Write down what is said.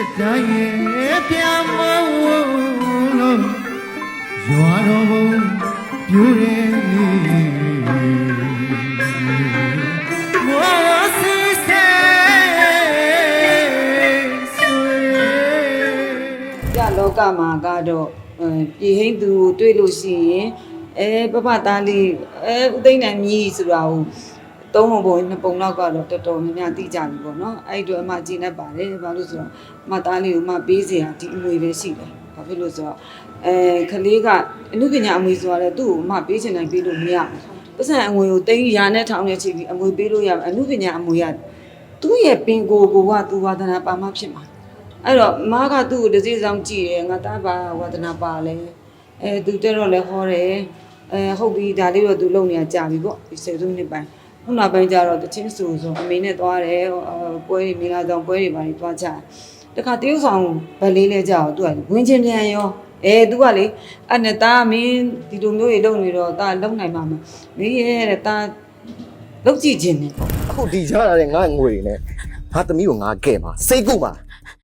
စစ်တိုင်းရဲ့ပြန်မလို့ရွာတော်ဘုံပြူတယ်မောစီစေဆွေကြလောကမှာကတော့အဲပြည်ဟိန်းသူကိုတွေ့လို့ရှိရင်အဲပပသားလေးအဲဥသိမ့်နိုင်မြည်ဆိုတာကို သုံးပုံပုံနှစ်ပုံလောက်ကတော့တော်တော်များများသိကြပြီပေါ့နော်အဲ့ဒီတော့အမကြည်နေပါတယ်ဘာလို့ဆိုတော့အမသားလေးကိုအမပေးစရာဒီအမွေပဲရှိတယ်ဘာဖြစ်လို့ဆိုတော့အဲခလေးကအမှုပညာအမွေဆိုတာလေသူ့ကိုအမပေးချင်တိုင်းပေးလို့မရဘူးပတ်စံအငွေကိုတိန်းရာနဲ့ထောင်နဲ့ချီပြီးအမွေပေးလို့ရအမှုပညာအမွေရသူ့ရဲ့ပင်ကိုယ်ကိုကသူဝါဒနာပါမဖြစ်မှာအဲ့တော့မားကသူ့ကိုတစ်စိဆောင်ကြည့်တယ်ငါသားပါဝါဒနာပါလဲအဲသူတက်တော့လဲဟောတယ်အဲဟုတ်ပြီဒါလေးတော့သူလုံနေရကြာပြီပေါ့ဒီစေစုနှစ်ပိုင်း ခုနောက်ပိုင်းကျတော့တချင်းဆူဆိုအမေနဲ့သွားတယ်ဟိုပွဲတွေမိလာဆောင်ပွဲတွေပါနေသွားကြတယ်တခါတရုတ်ဆောင်ဗတ်လေးလဲကြာတော့သူကဝင်ချင်းပြန်ရောအဲသူကလေအဲ့နဲ့တာမင်းဒီလိုမျိုးတွေလုံနေတော့တာလုံနိုင်မှာမမင်းရဲ့တဲ့တာလုံကြည့်ခြင်းနဲ့ပေါ့အခုဒီရလာတဲ့ငါငွေတွေနဲ့ငါသမီးကိုငါကဲပါစိတ်ကုပါ